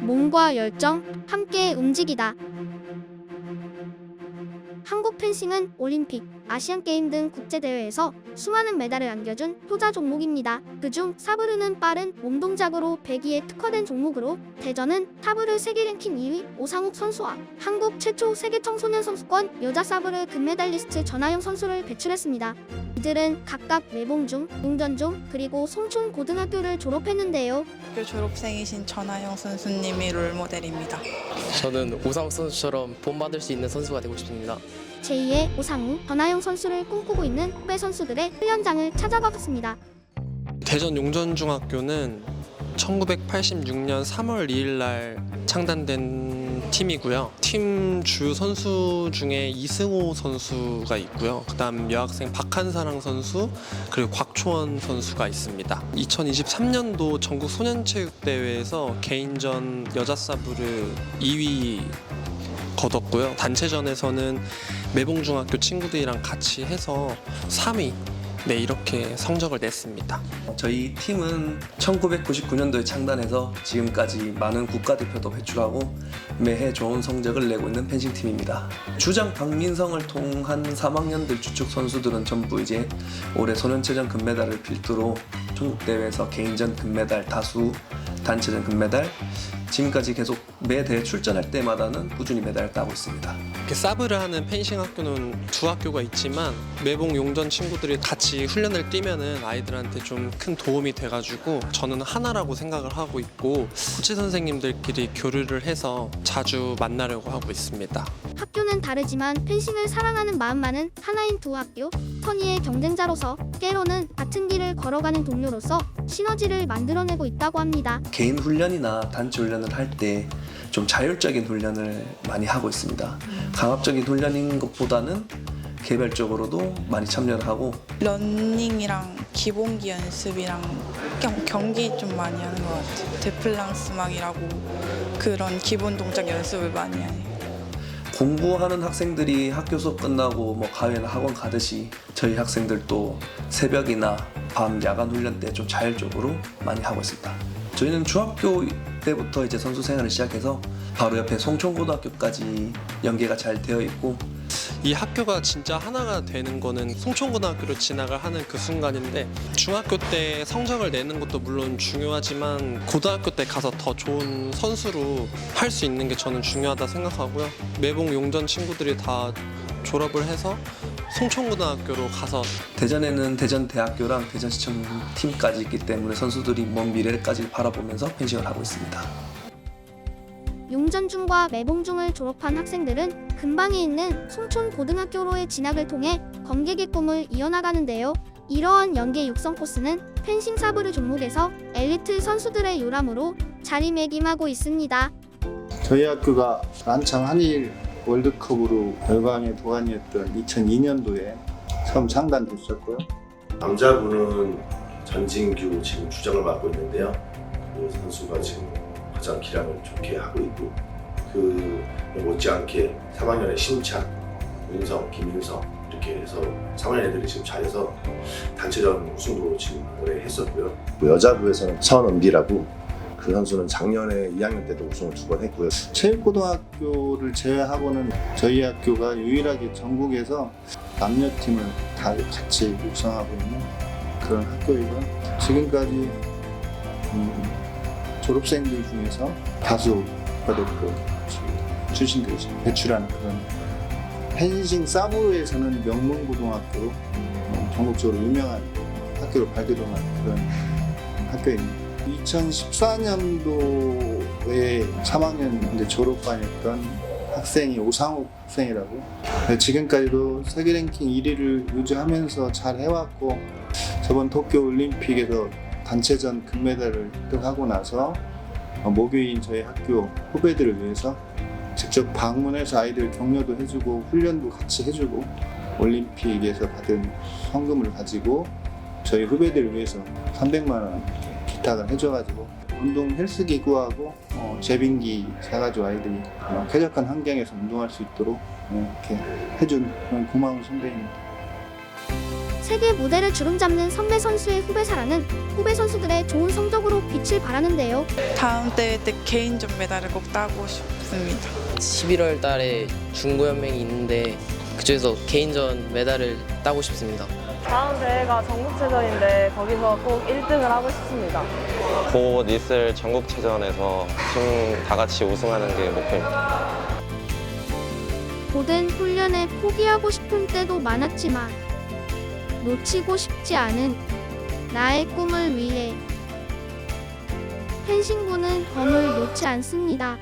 몸과 열정, 함께 움직이다. 한국 펜싱은 올림픽, 아시안게임 등 국제대회에서 수많은 메달을 안겨준 효자 종목입니다. 그중 사브르는 빠른 몸동작으로 배기에 특화된 종목으로 대전은 사브르 세계 랭킹 2위 오상욱 선수와 한국 최초 세계 청소년 선수권 여자 사브르 금메달리스트 전하영 선수를 배출했습니다. 이들은 각각 매봉중, 용전중, 그리고 송춘 고등학교를 졸업했는데요. 학교 졸업생이신 전하영 선수님이 롤모델입니다. 저는 오상욱 선수처럼 본받을 수 있는 선수가 되고 싶습니다. 제2의 오상우, 전하영 선수를 꿈꾸고 있는 후배 선수들의 훈련장을 찾아가 봤습니다. 대전 용전중학교는 1986년 3월 2일 날 창단된 팀이고요. 팀 주 선수 중에 이승호 선수가 있고요. 그다음 여학생 박한사랑 선수 그리고 곽초원 선수가 있습니다. 2023년도 전국 소년체육대회에서 개인전 여자 사브르 2위 거뒀고요. 단체전에서는 매봉중학교 친구들이랑 같이 해서 3위 네 이렇게 성적을 냈습니다. 저희 팀은 1999년도에 창단해서 지금까지 많은 국가대표도 배출하고 매해 좋은 성적을 내고 있는 펜싱 팀입니다. 주장 박민성을 통한 3학년들 주축 선수들은 전부 이제 올해 소년체전 금메달을 필두로 전국대회에서 개인전 금메달 다수, 단체전 금메달, 지금까지 계속 매 대회 출전할 때마다는 꾸준히 메달을 따고 있습니다. 이렇게 사브를 하는 펜싱 학교는 두 학교가 있지만 매봉 용전 친구들이 같이 훈련을 뛰면은 아이들한테 좀 큰 도움이 돼가지고 저는 하나라고 생각을 하고 있고 코치 선생님들끼리 교류를 해서 자주 만나려고 하고 있습니다. 학교는 다르지만 펜싱을 사랑하는 마음만은 하나인 두 학교. 선의의 경쟁자로서 깨로는 같은 길을 걸어가는 동료로서 시너지를 만들어내고 있다고 합니다. 개인 훈련이나 단체 훈련을 할 때 좀 자율적인 훈련을 많이 하고 있습니다. 강압적인 훈련인 것보다는 개별적으로도 많이 참여를 하고 런닝이랑 기본기 연습이랑 경, 경기 좀 많이 하는 것 같아요. 데플랑스 막이라고 그런 기본 동작 연습을 많이 해요. 공부하는 학생들이 학교 수업 끝나고 뭐 가회나 학원 가듯이 저희 학생들도 새벽이나 밤 야간 훈련 때 좀 자율적으로 많이 하고 있습니다. 저희는 중학교 때부터 이제 선수 생활을 시작해서 바로 옆에 송촌고등학교까지 연계가 잘 되어 있고 이 학교가 진짜 하나가 되는 거는 송촌고등학교로 진학을 하는 그 순간인데 중학교 때 성적을 내는 것도 물론 중요하지만 고등학교 때 가서 더 좋은 선수로 할 수 있는 게 저는 중요하다 생각하고요. 매봉 용전 친구들이 다 졸업을 해서 송촌고등학교로 가서 대전에는 대전대학교랑 대전시청 팀까지 있기 때문에 선수들이 먼 미래까지 바라보면서 펜싱을 하고 있습니다. 용전중과 매봉중을 졸업한 학생들은 근방에 있는 송촌고등학교로의 진학을 통해 관객의 꿈을 이어나가는데요. 이러한 연계 육성 코스는 펜싱 사브르 종목에서 엘리트 선수들의 요람으로 자리매김하고 있습니다. 저희 학교가 한참 한일 월드컵으로 열광의 도안이었던 2002년도에 처음 창단됐었고요. 남자분은 전진규 지금 주장을 맡고 있는데요. 그 선수가 지금 가장 기량을 좋게 하고 있고 그 못지않게 3학년의 심찬, 윤성, 김윤성 이렇게 해서 3학년 애들이 지금 잘해서 단체전 우승도 지금 올해 했었고요. 여자부에서는 서은비라고 그 선수는 작년에 2학년 때도 우승을 두 번 했고요. 체육고등학교를 제외하고는 저희 학교가 유일하게 전국에서 남녀팀을 다 같이 육성하고 있는 그런 학교이고 지금까지 음, 졸업생들 중에서 다수 국가대표 출신들이 배출하는 그런 펜싱 사브에서는 명문고등학교로 음, 전국적으로 유명한 학교로 발돋움한 그런 학교입니다. 2014년도에 3학년 이제 졸업반이었던 학생이 오상욱 학생이라고 네, 지금까지도 세계 랭킹 1위를 유지하면서 잘 해왔고 저번 도쿄 올림픽에서 단체전 금메달을 획득하고 나서 어, 목요일 저희 학교 후배들을 위해서 직접 방문해서 아이들 격려도 해주고 훈련도 같이 해주고 올림픽에서 받은 성금을 가지고 저희 후배들을 위해서 300만 원 기탁을 해줘가지고 운동 헬스 기구하고 어, 제빙기 사가지고 아이들이 어, 쾌적한 환경에서 운동할 수 있도록 어, 이렇게 해준 고마운 선배입니다. 세계 무대를 주름잡는 선배 선수의 후배사라는 후배 선수들의 좋은 성적으로 빛을 발하는데요. 다음 대회 때 개인전 메달을 꼭 따고 싶습니다. 11월 달에 중고연맹이 있는데 그중에서 개인전 메달을 따고 싶습니다. 다음 대회가 전국체전인데 거기서 꼭 1등을 하고 싶습니다. 곧 있을 전국체전에서 팀 다 같이 우승하는 게 목표입니다. 고된 훈련에 포기하고 싶은 때도 많았지만 놓치고 싶지 않은 나의 꿈을 위해 펜싱부는 검을 놓지 않습니다.